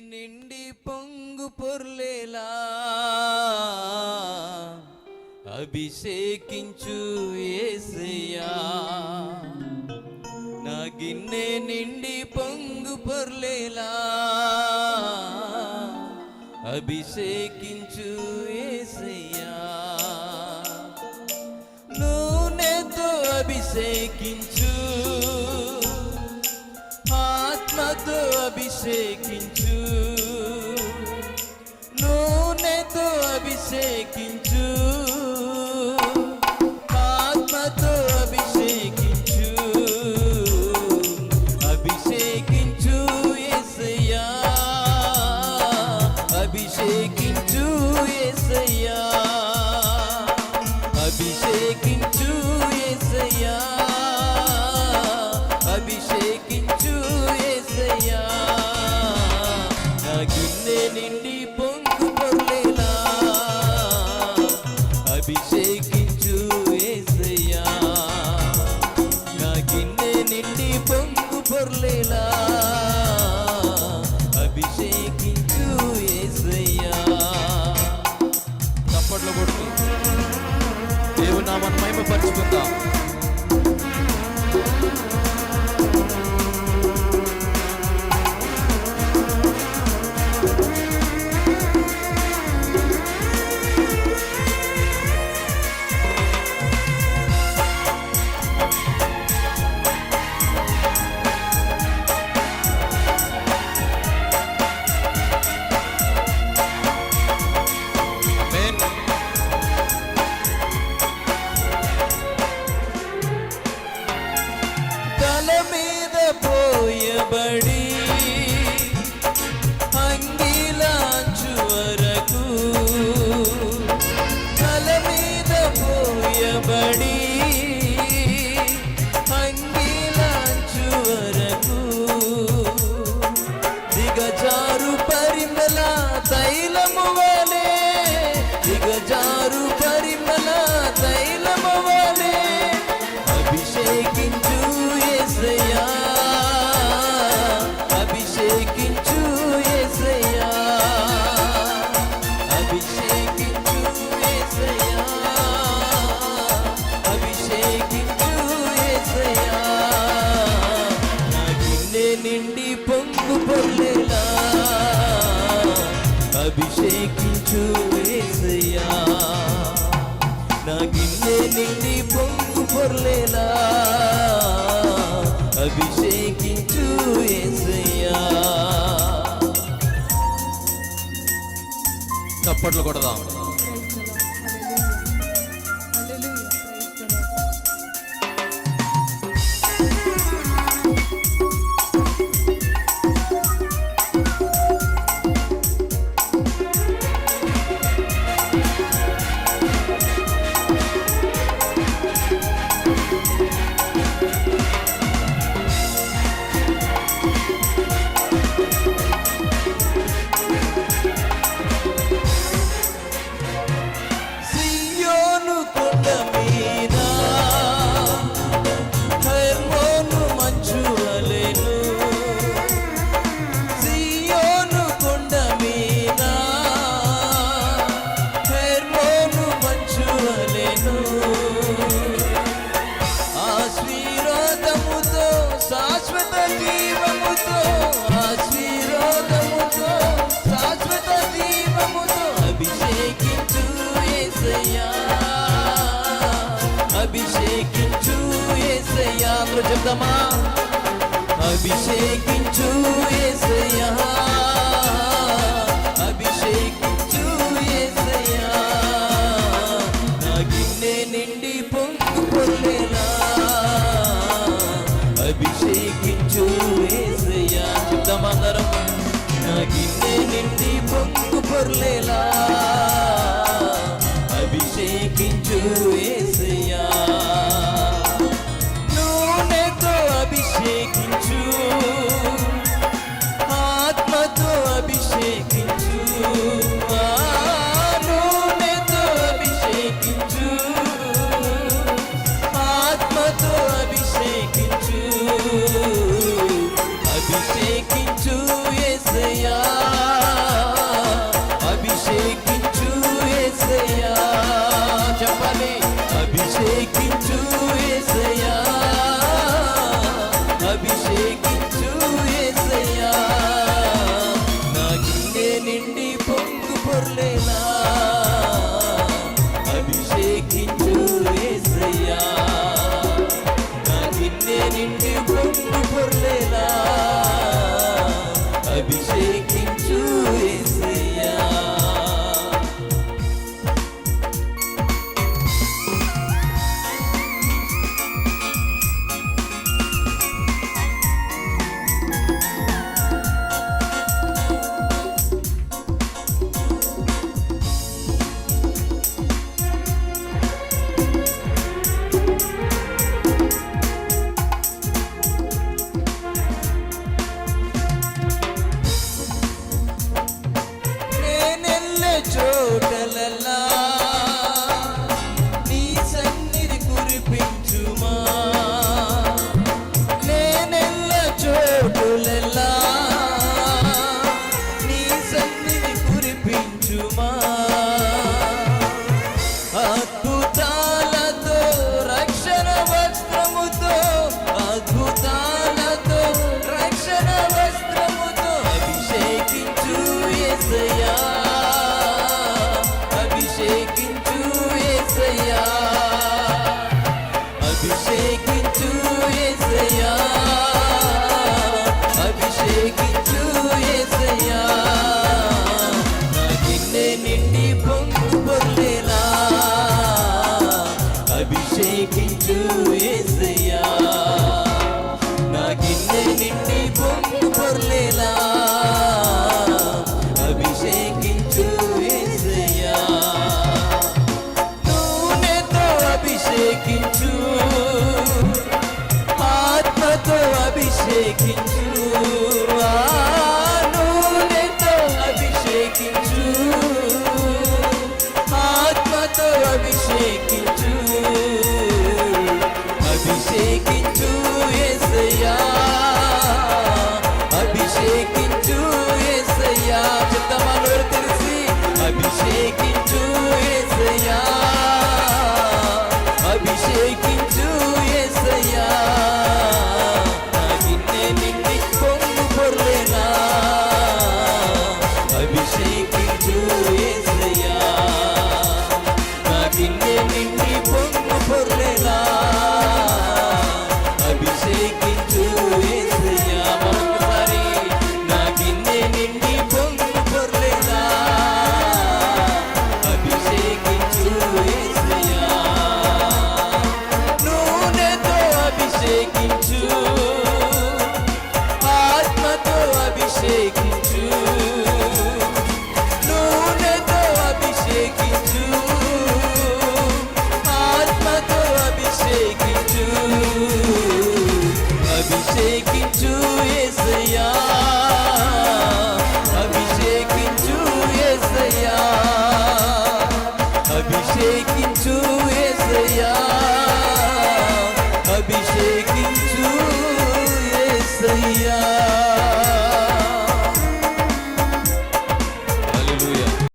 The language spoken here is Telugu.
నిండి పొంగు పొర్లేలా అభిషేకించు ఏసయ్యా. నా గిన్నె నిండి పొంగు పొర్లేలా అభిషేకించు ఏసయ్యా. నూనెతో అభిషేకించు ఆత్మతో అభిషేకించు అభిషేకించు. ఆత్మతో అభిషేకించు. అభిషేకించు యేసయ్యా అభిషేకించు యేసయ్యా అభిషేకించు பழையபடி అభిషేకించు యేసయ్యా అభిషేకించు యేసయ్యా అభిషేకించు యేసయ్యా నా గిన్నె నిండి పొంగు పొర్లేలా. అభిషేకించు యేసయ్యా నా గిన్నె నిండి పొంగు పొర్లేలా. చప్పట్లు కొడదాం. అభిషేకించు యేసయ్యా అందరూ చెప్దామా అభిషేకించు యేసయ్యా అభిషేకించు యేసయ్యా నా గిన్నె నిండి పొంగు పొర్లేలా. అభిషేకించు యేసయ్యా చెప్దామందరం నా గిన్నె నిండి పొంగు పొర్లేలా. అభిషేకించు ఏ into నీకించు ఏసయ్యా. నా గిన్నె నిండి పొంగు పొర్లేలా. అభిషేకించు ఏసయ్యా. నూనెతో అభిషేకించు ఆత్మతో అభిషేకించు.